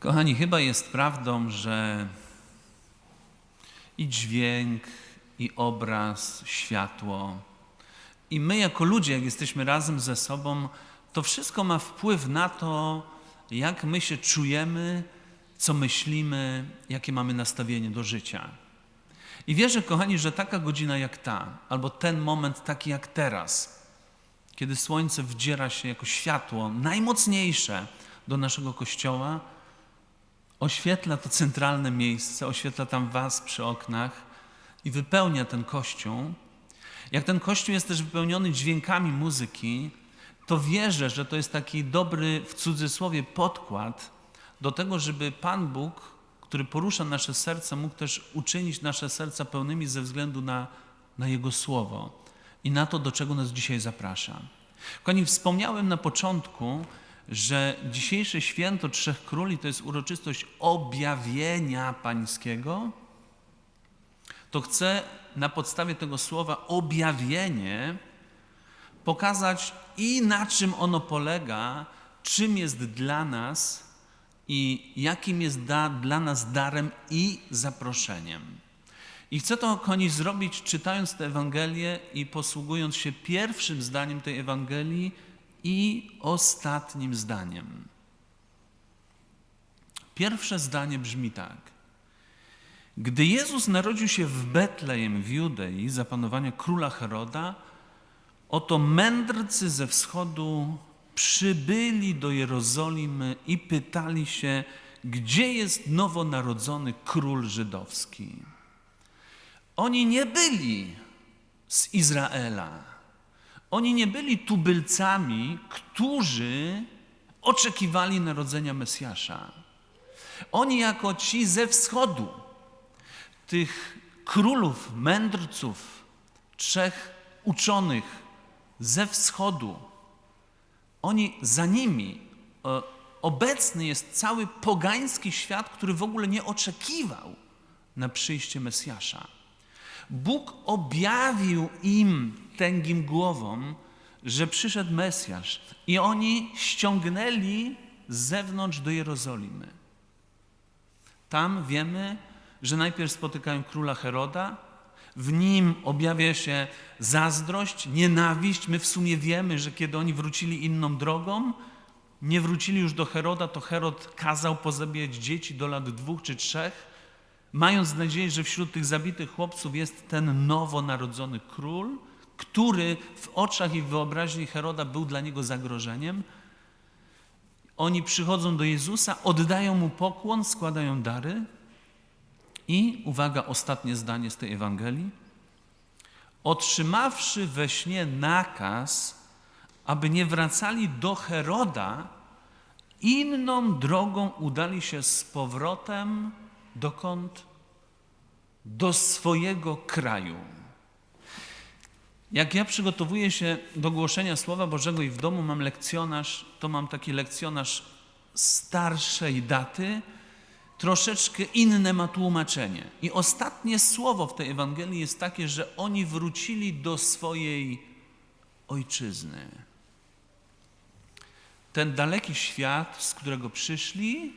Kochani, chyba jest prawdą, że i dźwięk, i obraz, światło, i my jako ludzie, jak jesteśmy razem ze sobą, to wszystko ma wpływ na to, jak my się czujemy, co myślimy, jakie mamy nastawienie do życia. I wierzę, kochani, że taka godzina jak ta, albo ten moment taki jak teraz, kiedy słońce wdziera się jako światło najmocniejsze do naszego kościoła, oświetla to centralne miejsce, oświetla tam Was przy oknach i wypełnia ten kościół. Jak ten kościół jest też wypełniony dźwiękami muzyki, to wierzę, że to jest taki dobry, w cudzysłowie, podkład do tego, żeby Pan Bóg, który porusza nasze serca, mógł też uczynić nasze serca pełnymi ze względu na, na Jego Słowo i na to, do czego nas dzisiaj zaprasza. Kochani, wspomniałem na początku, że dzisiejsze święto Trzech Króli to jest uroczystość objawienia pańskiego, to chcę na podstawie tego słowa objawienie pokazać i na czym ono polega, czym jest dla nas i jakim jest da, dla nas darem i zaproszeniem. I chcę to, kochani, zrobić czytając tę Ewangelię i posługując się pierwszym zdaniem tej Ewangelii i ostatnim zdaniem. Pierwsze zdanie brzmi tak. Gdy Jezus narodził się w Betlejem w Judei za panowania króla Heroda, oto mędrcy ze wschodu przybyli do Jerozolimy i pytali się, gdzie jest nowonarodzony król żydowski. Oni nie byli z Izraela. Oni nie byli tubylcami, którzy oczekiwali narodzenia Mesjasza. Oni jako ci ze wschodu, tych królów, mędrców, trzech uczonych ze wschodu, oni za nimi e, obecny jest cały pogański świat, który w ogóle nie oczekiwał na przyjście Mesjasza. Bóg objawił im tęgim głowom, że przyszedł Mesjasz i oni ściągnęli z zewnątrz do Jerozolimy. Tam wiemy, że najpierw spotykają króla Heroda, w nim objawia się zazdrość, nienawiść. My w sumie wiemy, że kiedy oni wrócili inną drogą, nie wrócili już do Heroda, to Herod kazał pozabijać dzieci do lat dwóch czy trzech, mając nadzieję, że wśród tych zabitych chłopców jest ten nowonarodzony król, który w oczach i w wyobraźni Heroda był dla niego zagrożeniem. Oni przychodzą do Jezusa, oddają mu pokłon, składają dary i, uwaga, ostatnie zdanie z tej Ewangelii. Otrzymawszy we śnie nakaz, aby nie wracali do Heroda, inną drogą udali się z powrotem dokąd? Do swojego kraju. Jak ja przygotowuję się do głoszenia Słowa Bożego i w domu mam lekcjonarz, to mam taki lekcjonarz starszej daty, troszeczkę inne ma tłumaczenie. I ostatnie słowo w tej Ewangelii jest takie, że oni wrócili do swojej ojczyzny. Ten daleki świat, z którego przyszli,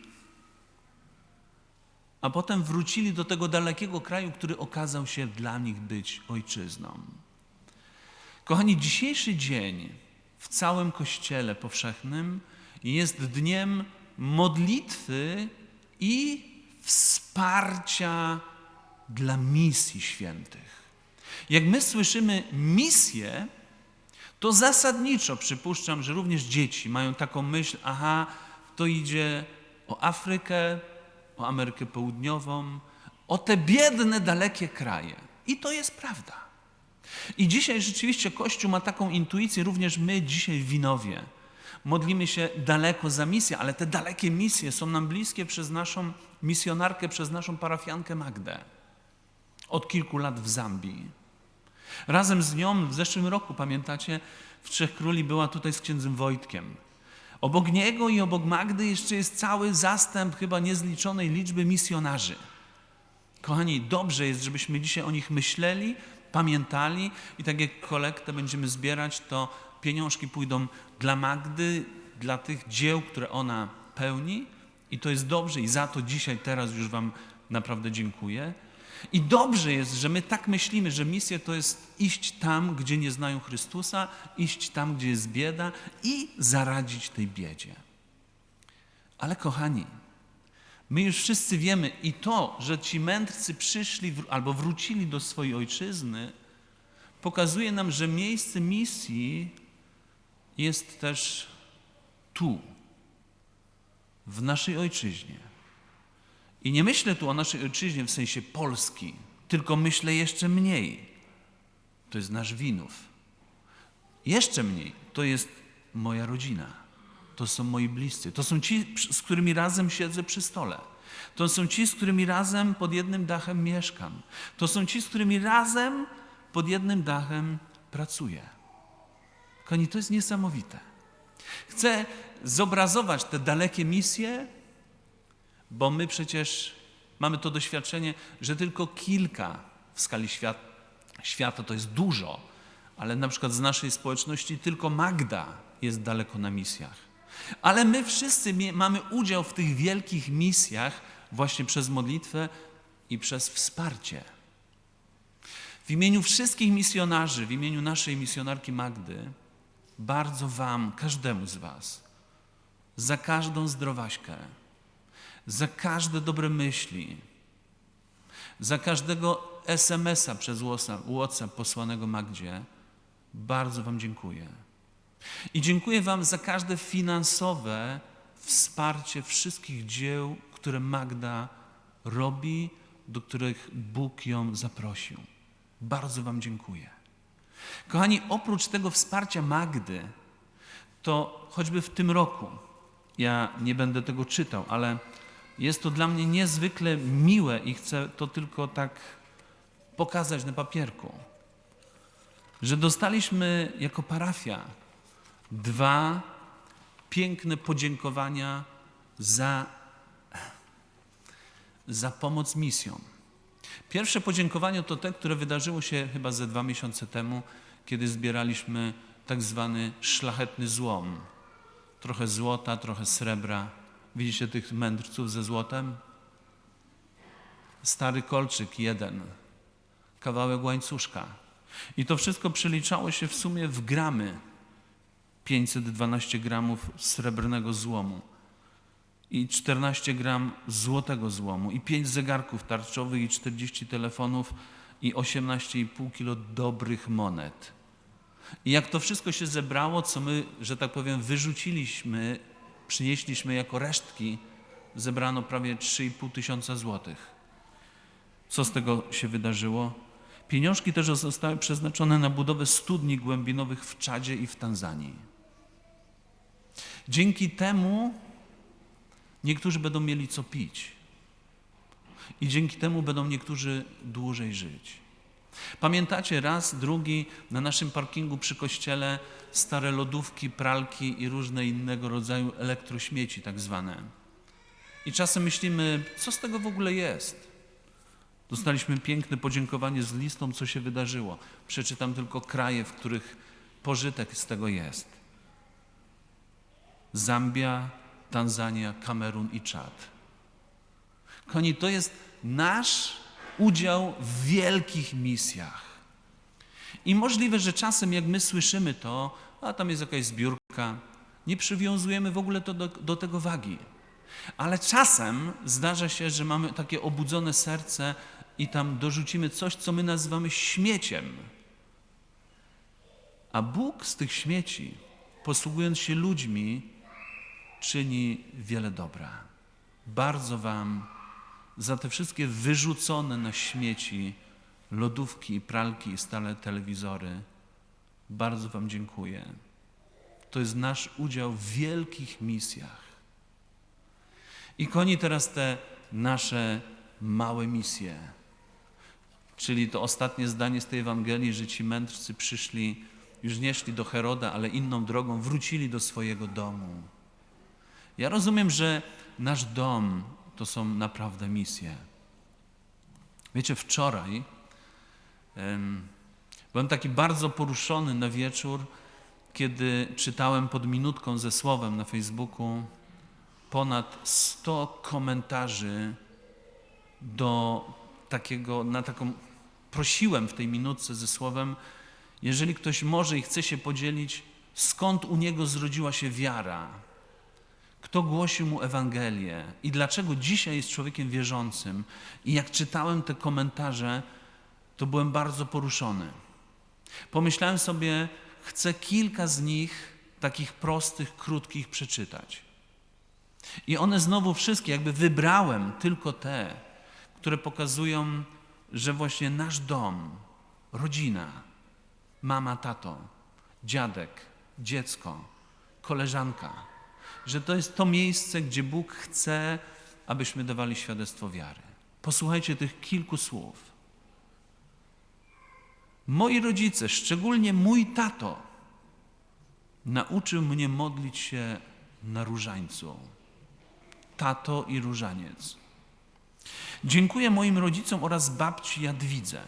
a potem wrócili do tego dalekiego kraju, który okazał się dla nich być ojczyzną. Kochani, dzisiejszy dzień w całym Kościele powszechnym jest dniem modlitwy i wsparcia dla misji świętych. Jak my słyszymy misję, to zasadniczo przypuszczam, że również dzieci mają taką myśl, aha, to idzie o Afrykę, o Amerykę Południową, o te biedne, dalekie kraje. I to jest prawda. I dzisiaj rzeczywiście Kościół ma taką intuicję, również my dzisiaj Winowie. Modlimy się daleko za misję, ale te dalekie misje są nam bliskie przez naszą misjonarkę, przez naszą parafiankę Magdę. Od kilku lat w Zambii. Razem z nią w zeszłym roku, pamiętacie, w Trzech Króli była tutaj z księdzem Wojtkiem. Obok niego i obok Magdy jeszcze jest cały zastęp chyba niezliczonej liczby misjonarzy. Kochani, dobrze jest, żebyśmy dzisiaj o nich myśleli, pamiętali i tak jak kolektę będziemy zbierać, to pieniążki pójdą dla Magdy, dla tych dzieł, które ona pełni, I to jest dobrze i za to dzisiaj, teraz już Wam naprawdę dziękuję. I dobrze jest, że my tak myślimy, że misja to jest iść tam, gdzie nie znają Chrystusa, iść tam, gdzie jest bieda i zaradzić tej biedzie. Ale kochani, my już wszyscy wiemy i to, że ci mędrcy przyszli albo wrócili do swojej ojczyzny, pokazuje nam, że miejsce misji jest też tu, w naszej ojczyźnie. I nie myślę tu o naszej ojczyźnie w sensie Polski, tylko myślę jeszcze mniej. To jest nasz winów. Jeszcze mniej to jest moja rodzina. To są moi bliscy. To są ci, z którymi razem siedzę przy stole. To są ci, z którymi razem pod jednym dachem mieszkam. To są ci, z którymi razem pod jednym dachem pracuję. Kochani, to jest niesamowite. Chcę zobrazować te dalekie misje, bo my przecież mamy to doświadczenie, że tylko kilka w skali świat, świata to jest dużo, ale na przykład z naszej społeczności tylko Magda jest daleko na misjach. Ale my wszyscy mamy udział w tych wielkich misjach właśnie przez modlitwę i przez wsparcie. W imieniu wszystkich misjonarzy, w imieniu naszej misjonarki Magdy, bardzo Wam, każdemu z Was, za każdą zdrowaśkę, za każde dobre myśli, za każdego SMS-a przez WhatsApp posłanego Magdzie, bardzo Wam dziękuję. I dziękuję Wam za każde finansowe wsparcie wszystkich dzieł, które Magda robi, do których Bóg ją zaprosił. Bardzo Wam dziękuję. Kochani, oprócz tego wsparcia Magdy, to choćby w tym roku, ja nie będę tego czytał, ale jest to dla mnie niezwykle miłe i chcę to tylko tak pokazać na papierku, że dostaliśmy jako parafia dwa piękne podziękowania za, za pomoc misjom. Pierwsze podziękowanie to te, które wydarzyło się chyba ze dwa miesiące temu, kiedy zbieraliśmy tak zwany szlachetny złom. Trochę złota, trochę srebra. Widzicie tych mędrców ze złotem? Stary kolczyk jeden, kawałek łańcuszka. I to wszystko przeliczało się w sumie w gramy. 512 gramów srebrnego złomu i 14 gram złotego złomu i 5 zegarków tarczowych i 40 telefonów i 18,5 kilo dobrych monet. I jak to wszystko się zebrało, co my, że tak powiem, wyrzuciliśmy, przynieśliśmy jako resztki, zebrano prawie 3,5 tysiąca złotych. Co z tego się wydarzyło? Pieniążki też zostały przeznaczone na budowę studni głębinowych w Czadzie i w Tanzanii. Dzięki temu niektórzy będą mieli co pić. I dzięki temu będą niektórzy dłużej żyć. Pamiętacie raz, drugi na naszym parkingu przy kościele stare lodówki, pralki i różne innego rodzaju elektrośmieci tak zwane. I czasem myślimy, co z tego w ogóle jest? Dostaliśmy piękne podziękowanie z listą, co się wydarzyło. Przeczytam tylko kraje, w których pożytek z tego jest. Zambia, Tanzania, Kamerun i Czad. Koni, to jest nasz udział w wielkich misjach. I możliwe, że czasem jak my słyszymy to, a tam jest jakaś zbiórka, nie przywiązujemy w ogóle to do, do tego wagi. Ale czasem zdarza się, że mamy takie obudzone serce i tam dorzucimy coś, co my nazywamy śmieciem. A Bóg z tych śmieci, posługując się ludźmi, czyni wiele dobra. Bardzo Wam za te wszystkie wyrzucone na śmieci lodówki, pralki i stale telewizory, bardzo Wam dziękuję. To jest nasz udział w wielkich misjach. I koni teraz te nasze małe misje. Czyli to ostatnie zdanie z tej Ewangelii, że ci mędrcy przyszli, już nie szli do Heroda, ale inną drogą, wrócili do swojego domu. Ja rozumiem, że nasz dom to są naprawdę misje. Wiecie, wczoraj em, byłem taki bardzo poruszony na wieczór, kiedy czytałem pod minutką ze słowem na Facebooku ponad 100 komentarzy do takiego, na taką, prosiłem w tej minutce ze słowem, jeżeli ktoś może i chce się podzielić, skąd u niego zrodziła się wiara, kto głosił mu Ewangelię i dlaczego dzisiaj jest człowiekiem wierzącym. I jak czytałem te komentarze, to byłem bardzo poruszony. Pomyślałem sobie, chcę kilka z nich, takich prostych, krótkich, przeczytać. I one znowu wszystkie, jakby wybrałem tylko te, które pokazują, że właśnie nasz dom, rodzina, mama, tato, dziadek, dziecko, koleżanka, że to jest to miejsce, gdzie Bóg chce, abyśmy dawali świadectwo wiary. Posłuchajcie tych kilku słów. Moi rodzice, szczególnie mój tato, nauczył mnie modlić się na różańcu. Tato i różaniec. Dziękuję moim rodzicom oraz babci Jadwidze.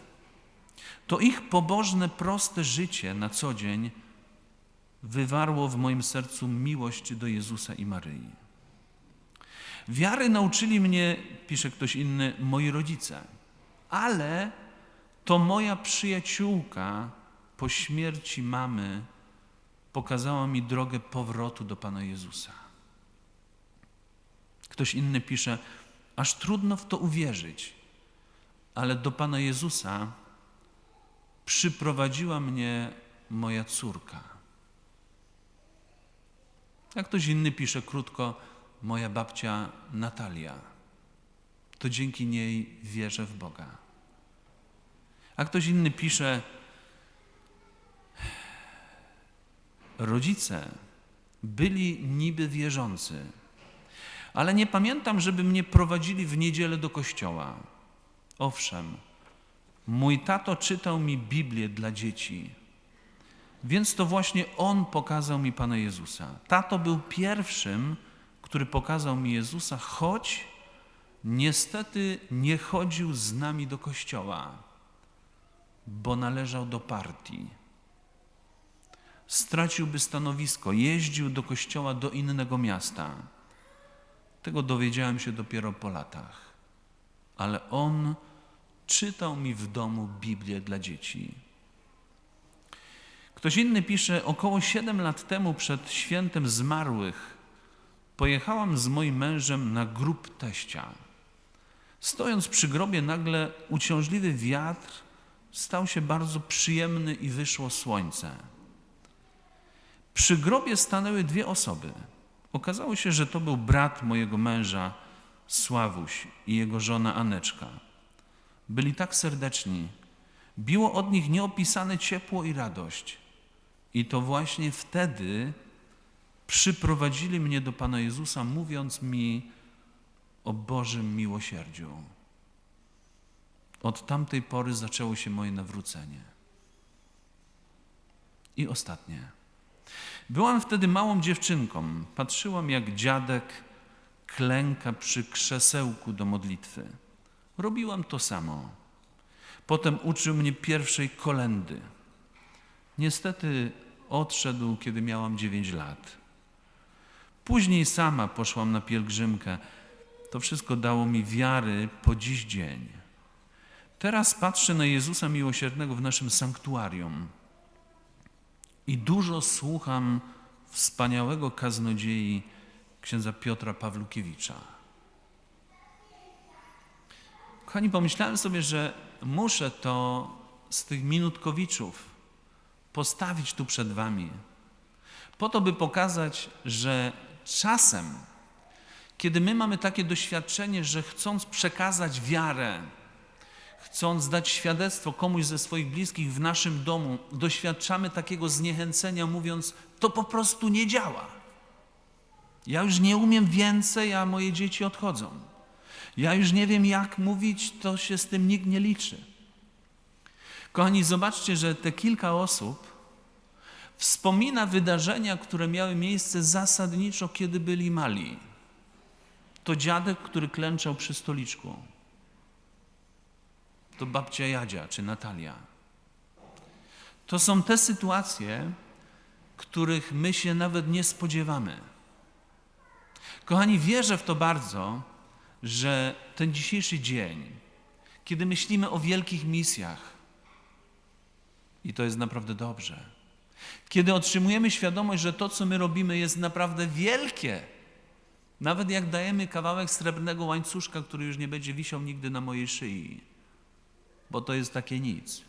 To ich pobożne, proste życie na co dzień wywarło w moim sercu miłość do Jezusa i Maryi. Wiary nauczyli mnie, pisze ktoś inny, moi rodzice, ale to moja przyjaciółka po śmierci mamy pokazała mi drogę powrotu do Pana Jezusa. Ktoś inny pisze, aż trudno w to uwierzyć, ale do Pana Jezusa przyprowadziła mnie moja córka. A ktoś inny pisze krótko, moja babcia Natalia. To dzięki niej wierzę w Boga. A ktoś inny pisze, rodzice byli niby wierzący, ale nie pamiętam, żeby mnie prowadzili w niedzielę do kościoła. Owszem, mój tato czytał mi Biblię dla dzieci, więc to właśnie on pokazał mi Pana Jezusa. Tato był pierwszym, który pokazał mi Jezusa, choć niestety nie chodził z nami do kościoła, bo należał do partii. Straciłby stanowisko, jeździł do kościoła do innego miasta. Tego dowiedziałem się dopiero po latach. Ale on czytał mi w domu Biblię dla dzieci. Ktoś inny pisze, około 7 lat temu przed świętem zmarłych pojechałam z moim mężem na grób teścia. Stojąc przy grobie, nagle uciążliwy wiatr stał się bardzo przyjemny i wyszło słońce. Przy grobie stanęły dwie osoby. Okazało się, że to był brat mojego męża, Sławuś, i jego żona Aneczka. Byli tak serdeczni. Biło od nich nieopisane ciepło i radość. I to właśnie wtedy przyprowadzili mnie do Pana Jezusa, mówiąc mi o Bożym miłosierdziu. Od tamtej pory zaczęło się moje nawrócenie. I ostatnie. Byłam wtedy małą dziewczynką. Patrzyłam, jak dziadek klęka przy krzesełku do modlitwy. Robiłam to samo. Potem uczył mnie pierwszej kolendy. Niestety odszedł, kiedy miałam dziewięć lat. Później sama poszłam na pielgrzymkę. To wszystko dało mi wiary po dziś dzień. Teraz patrzę na Jezusa Miłosiernego w naszym sanktuarium i dużo słucham wspaniałego kaznodziei księdza Piotra Pawlukiewicza. Kochani, pomyślałem sobie, że muszę to z tych minutkowiczów postawić tu przed Wami, po to, by pokazać, że czasem, kiedy my mamy takie doświadczenie, że chcąc przekazać wiarę, chcąc dać świadectwo komuś ze swoich bliskich w naszym domu, doświadczamy takiego zniechęcenia, mówiąc: To po prostu nie działa. Ja już nie umiem więcej, a moje dzieci odchodzą. Ja już nie wiem, jak mówić, to się z tym nikt nie liczy. Kochani, zobaczcie, że te kilka osób wspomina wydarzenia, które miały miejsce zasadniczo, kiedy byli mali. To dziadek, który klęczał przy stoliczku to babcia Jadzia czy Natalia. To są te sytuacje, których my się nawet nie spodziewamy. Kochani, wierzę w to bardzo, że ten dzisiejszy dzień, kiedy myślimy o wielkich misjach, i to jest naprawdę dobrze, kiedy otrzymujemy świadomość, że to, co my robimy, jest naprawdę wielkie, nawet jak dajemy kawałek srebrnego łańcuszka, który już nie będzie wisiał nigdy na mojej szyi, bo to jest takie nic,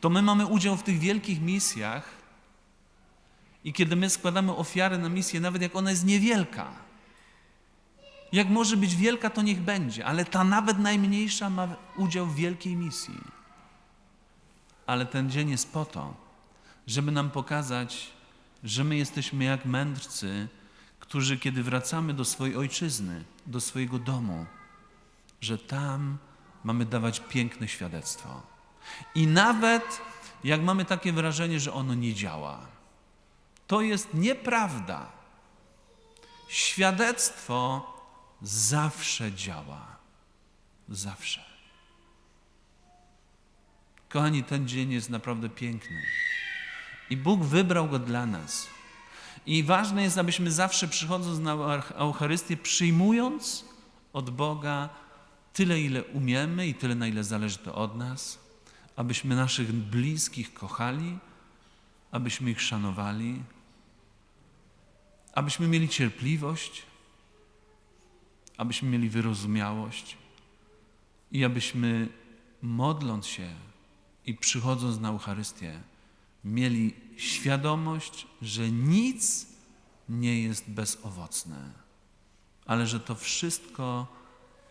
to my mamy udział w tych wielkich misjach i kiedy my składamy ofiarę na misję, nawet jak ona jest niewielka, jak może być wielka, to niech będzie, ale ta nawet najmniejsza ma udział w wielkiej misji. Ale ten dzień jest po to, żeby nam pokazać, że my jesteśmy jak mędrcy, którzy kiedy wracamy do swojej ojczyzny, do swojego domu, że tam mamy dawać piękne świadectwo. I nawet jak mamy takie wrażenie, że ono nie działa, to jest nieprawda. Świadectwo zawsze działa. Zawsze. Kochani, ten dzień jest naprawdę piękny. I Bóg wybrał go dla nas. I ważne jest, abyśmy zawsze przychodząc na Eucharystię, przyjmując od Boga tyle, ile umiemy i tyle, na ile zależy to od nas, abyśmy naszych bliskich kochali, abyśmy ich szanowali, abyśmy mieli cierpliwość, abyśmy mieli wyrozumiałość i abyśmy modląc się i przychodząc na Eucharystię, mieli świadomość, że nic nie jest bezowocne, ale że to wszystko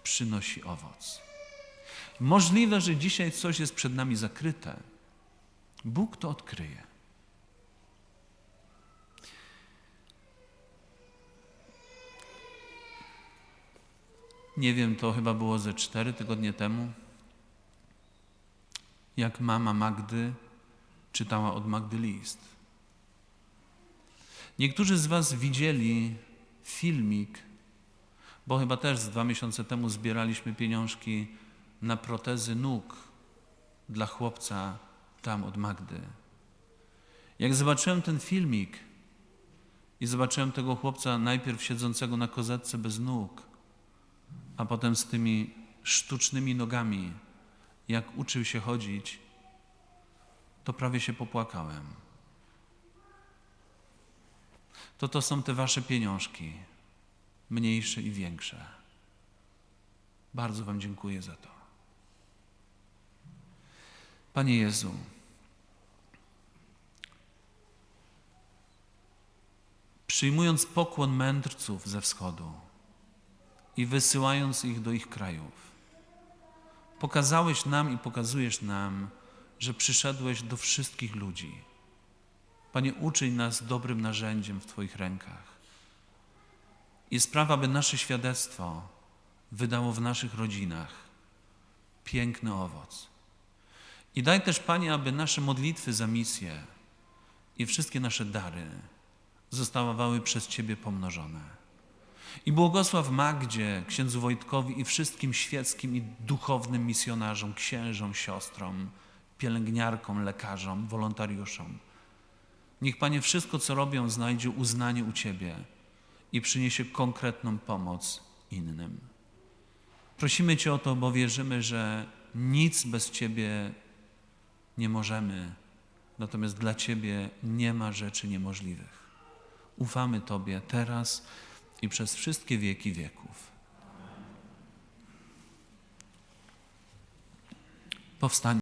przynosi owoc. Możliwe, że dzisiaj coś jest przed nami zakryte. Bóg to odkryje. Nie wiem, to chyba było ze cztery tygodnie temu, jak mama Magdy czytała od Magdy list. Niektórzy z Was widzieli filmik, bo chyba też z dwa miesiące temu zbieraliśmy pieniążki na protezy nóg dla chłopca tam od Magdy. Jak zobaczyłem ten filmik i zobaczyłem tego chłopca najpierw siedzącego na kozetce bez nóg, a potem z tymi sztucznymi nogami, jak uczył się chodzić, to prawie się popłakałem. To to są te wasze pieniążki, mniejsze i większe. Bardzo Wam dziękuję za to. Panie Jezu, przyjmując pokłon mędrców ze wschodu i wysyłając ich do ich krajów, pokazałeś nam i pokazujesz nam, że przyszedłeś do wszystkich ludzi. Panie, uczyń nas dobrym narzędziem w Twoich rękach. I sprawa, by nasze świadectwo wydało w naszych rodzinach piękny owoc. I daj też, Panie, aby nasze modlitwy za misję i wszystkie nasze dary zostawały przez Ciebie pomnożone. I błogosław Magdzie, księdzu Wojtkowi i wszystkim świeckim i duchownym misjonarzom, księżom, siostrom, pielęgniarkom, lekarzom, wolontariuszom. Niech Panie wszystko, co robią, znajdzie uznanie u Ciebie i przyniesie konkretną pomoc innym. Prosimy Cię o to, bo wierzymy, że nic bez Ciebie nie możemy, natomiast dla Ciebie nie ma rzeczy niemożliwych. Ufamy Tobie teraz i przez wszystkie wieki wieków. Powstań.